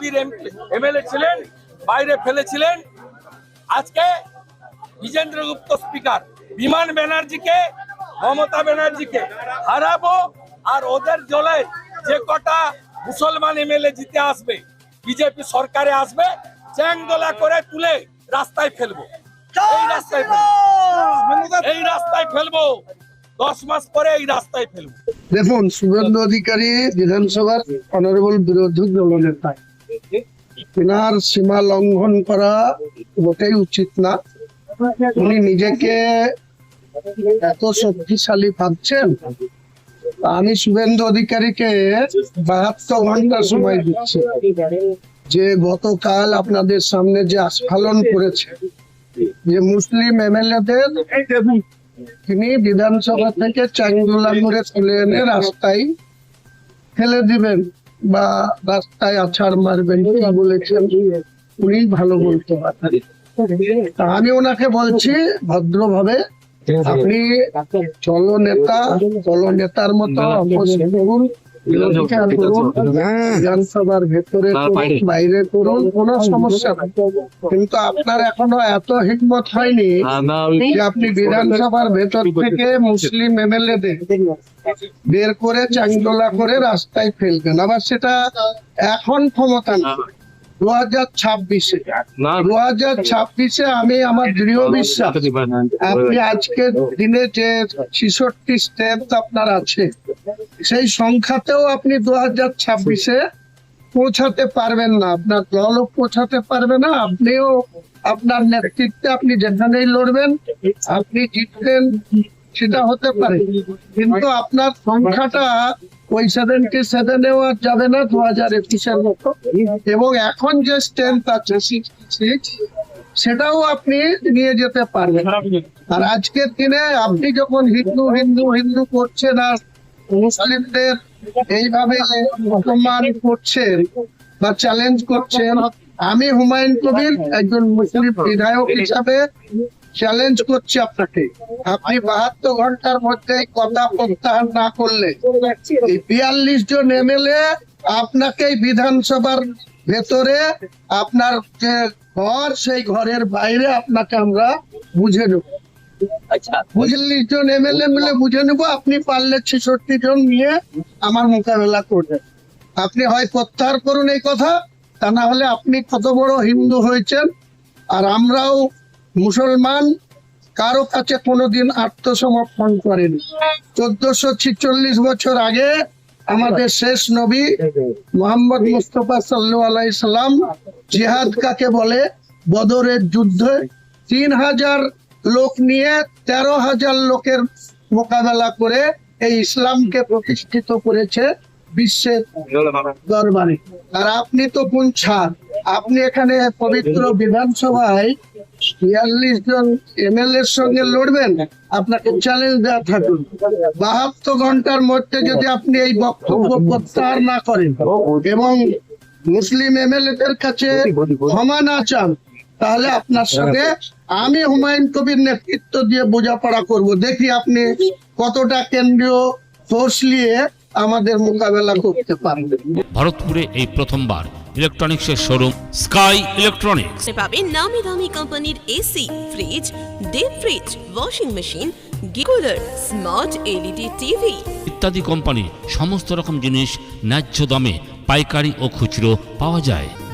বিজেপির এমএলএ ছিলেন, বাইরে ফেলেছিলেন। আজকে বিজেন্দ্র গুপ্ত স্পিকার, বিমান ব্যানার্জিকে, মমতা ব্যানার্জিকে হারাবো আর ওদের দলে যে কটা মুসলমান এমএলএ জিতে আসবে, বিজেপি সরকারে আসবে, চ্যাংদোলা করে তুলে রাস্তায় ফেলব। এই রাস্তায় ফেলব। এই রাস্তায় ফেলব। দশ মাস পরে এই রাস্তায় ফেলব। দেখুন, শুভেন্দু অধিকারী বিধানসভার অনারেবল বিরোধী দলনেতা। তিনার সীমা লঙ্ঘন করা মোটেই উচিত না। উনি নিজেকে এত শক্তিশালী ভাবছেন, আমি শুভেন্দু অধিকারীকে বাহাত্তর ঘণ্টা সময় দিচ্ছি, যে গতকাল আপনাদের সামনে যে আস্ফালন করেছে, যে মুসলিম এমএলএদের তিনি বিধানসভা থেকে চাঙ্গুলা করে তুলে এনে রাস্তায় ফেলে দিবেন। বা রাস্তায় আছাড় মারবেন, কি বলেছেন? উনি ভালো বলতে পারেন আমি ওনাকে বলছি, ভদ্রভাবে, আপনি চলনেতা নেতা চলো নেতার মতো বিধানসভার ভেতরে বাইরে। করুন কোনো সমস্যা নাই। কিন্তু আপনার এখনও এত হিম্মত হয়নি যে আপনি বিধানসভার ভেতর থেকে মুসলিম এমএলএ দের বের করে চাংদোলা করে রাস্তায় ফেলবেন। আবার সেটা এখন ক্ষমতা না। দু হাজার ছাব্বিশে। দু হাজার ছাব্বিশে আমি আমার দৃঢ় বিশ্বাস আপনি আজকের দিনে যে ছিষট্টি স্ট্রেংথ আপনার আছে সেই সংখ্যাতেও আপনি দু হাজার ছাব্বিশে পৌঁছাতে পারবেন না। আপনার দলও পৌঁছাতে পারবে না। আপনিও আপনার নেতৃত্বে আপনি যেখানেই লড়বেন, আপনি জিতবেন, সেটা হতে পারে। কিন্তু আপনার সংখ্যাটা ওই সেভেন্টি সেভেনেও আর যাবে না দু হাজার একুশের মতো। এবং এখন যে স্ট্রেংথ আছে সিক্স সেটাও আপনি নিয়ে যেতে পারবেন। আর আজকের দিনে আপনি যখন হিন্দু হিন্দু হিন্দু করছেন আর মুসলিমদের এইভাবে অপমান করছেন বা চ্যালেঞ্জ করছেন, আমি হুমায়ুন কবির একজন মুসলিম বিধায়ক হিসাবে চ্যালেঞ্জ করছি আপনাকে। আপনি বাহাত্তর ঘণ্টার মধ্যে কথা প্রত্যাহার না করলে বিয়াল্লিশ জন এমএলএ আপনাকে বিধানসভার ভেতরে আপনার যে ঘর, সেই ঘরের বাইরে আপনাকে আমরা বুঝে নেব। বুঝে নেব, আপনি হয় প্রত্যাহার করুন এই কথা, তা না হলে আপনি কত বড় হিন্দু হয়েছেন, আর আমরাও মুসলমান, কারও কাছে কোনোদিন আত্মসমর্পণ করেনি। চোদ্দশো ছিচল্লিশ বছর আগে আমাদের শেষ নবী মোহাম্মদ মুস্তফা সাল্লু জিহাদ কাকে বলে? বদরের যুদ্ধে তিন হাজার লোক নিয়ে তেরো হাজার লোকের মোকাবেলা করে এই ইসলামকে প্রতিষ্ঠিত করেছে বিশ্বের দরবারে। আর আপনি তো কোন ছাদ আপনি এখানে পবিত্র বিধানসভায় বিয়াল্লিশ জন এমএলএ এর সঙ্গে লড়বেন, আপনাকে চ্যালেঞ্জ দেওয়া থাকুন বাহাত্তর ঘণ্টার মধ্যে যদি আপনি এই বক্তব্য প্রত্যাহার না করেন, এবং মুসলিম এমএলএ দের কাছে ক্ষমা না চান তাহলে আপনার সঙ্গে আমি হুমায়ুন কবির নেতৃত্ব দিয়ে বোঝাপড়া করব। দেখি আপনি কতটা কেন্দ্রীয় ফোর্স নিয়ে আমাদের মোকাবেলা করতে পারবেন। ভারতপুরে এই প্রথমবার ইলেকট্রনিক্সের শোরুম স্কাই ইলেকট্রনিক্স পাবেন নামি দামি কোম্পানির AC fridge deep fridge washing machine cooler smart LED TV ইত্যাদি কোম্পানির সমস্ত রকম জিনিস ন্যায্য দামে পাইকারি ও খুচরো পাওয়া যায়।